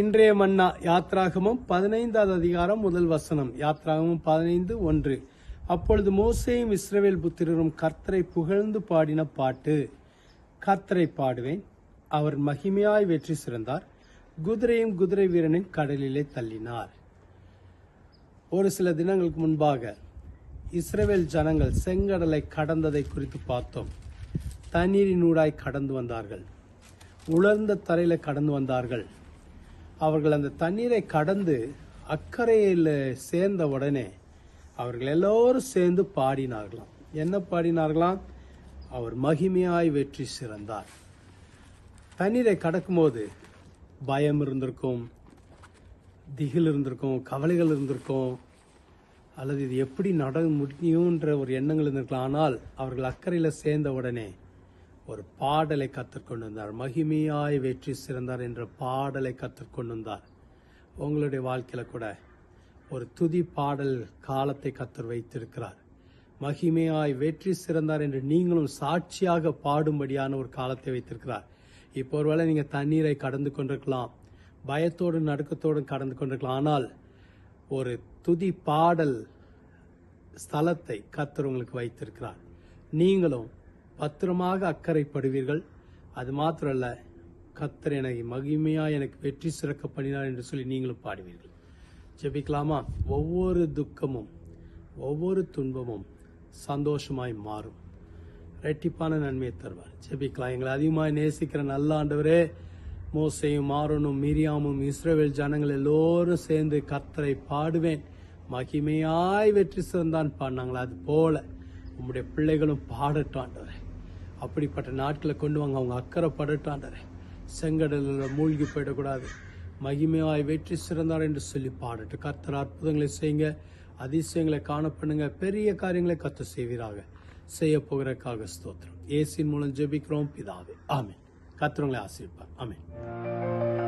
இன்றைய மன்னா யாத்ராகமம் பதினைந்தாவது அதிகாரம் முதல் வசனம். யாத்ராகமம் பதினைந்து ஒன்று. அப்பொழுது மோசையும் இஸ்ரவேல் புத்திரரும் கர்த்தரை புகழ்ந்து பாடின பாட்டு. கர்த்தரை பாடுவேன் அவர் மகிமையாய் வெற்றி சிறந்தார் குதிரையும் குதிரை வீரனையும் கடலிலே தள்ளினார். ஒரு சில தினங்களுக்கு முன்பாக இஸ்ரவேல் ஜனங்கள் செங்கடலை கடந்ததை குறித்து பார்த்தோம். தண்ணீரினூடாய் கடந்து வந்தார்கள். உலர்ந்த தரையில் கடந்து வந்தார்கள். அவர்கள் அந்த தண்ணீரை கடந்து அக்கறையில் சேர்ந்த உடனே அவர்கள் எல்லோரும் சேர்ந்து பாடினார்களாம். என்ன பாடினார்களாம்? அவர் மகிமையாய் வெற்றி சிறந்தார். தண்ணீரை கடக்கும்போது பயம் இருந்திருக்கும் திகில் இருந்திருக்கும் கவலைகள் இருந்திருக்கும் அல்லது இது எப்படி நட முடியுன்ற ஒரு எண்ணங்கள் இருந்திருக்கலாம். ஆனால் அவர்கள் அக்கறையில் சேர்ந்த உடனே ஒரு பாடலை கற்றுக்கொண்டு வந்தார் மகிமையாய் வெற்றி சிறந்தார் என்ற பாடலை கற்றுக்கொண்டு வந்தார் உங்களுடைய வாழ்க்கையில் கூட ஒரு துதி பாடல் காலத்தை கத்தர் வைத்திருக்கிறார். மகிமையாய் வெற்றி சிறந்தார் என்று நீங்களும் சாட்சியாக பாடும்படியான ஒரு காலத்தை வைத்திருக்கிறார். இப்போ ஒருவேளை நீங்கள் தண்ணீரை கடந்து கொண்டிருக்கலாம் பயத்தோடும் நடுக்கத்தோடும் கடந்து கொண்டிருக்கலாம். ஆனால் ஒரு துதி பாடல் ஸ்தலத்தை கத்தர் உங்களுக்கு வைத்திருக்கிறார். நீங்களும் பத்திரமாக அக்கறைப்படுவீர்கள். அது மாத்திரல்ல கத்தர் எனக்கு மகிமையா எனக்கு வெற்றி சிறக்க பண்ணினார் என்று சொல்லி நீங்களும் பாடுவீர்கள். ஜெபிக்கலாமா? ஒவ்வொரு துக்கமும் ஒவ்வொரு துன்பமும் சந்தோஷமாய் மாறும். ரெட்டிப்பான நன்மையை தருவார். ஜெபிக்கலாம். எங்களை அதிகமாக நேசிக்கிற நல்ல ஆண்டவரே மோசையும் மாறனும் மிரியாமும் இஸ்ரேல் ஜனங்கள் எல்லோரும் சேர்ந்து கத்தரை பாடுவேன். மகிமையாய் வெற்றி சிறந்தான் பாடினாங்களா அது போல உங்களுடைய பிள்ளைகளும் பாடட்டும் ஆண்டவரே. அப்படிப்பட்ட நாட்களை கொண்டு வாங்க. அவங்க அக்கறை படட்டாண்டரே செங்கடலில் மூழ்கி போயிடக்கூடாது. மகிமையாய் வெற்றி சிறந்தார் என்று சொல்லி பாடட்டு கர்த்தர் அற்புதங்களை செய்யுங்க. அதிசயங்களை காணப்படுங்க பெரிய காரியங்களை கத்து செய்வீராக. செய்ய போகிறக்காக ஸ்தோத்திரம். ஏசின் மூலம் ஜெபிக்கிறோம். பிதாவே. ஆமீன். கத்துறவங்களை ஆசிரிப்பார் ஆமீன்.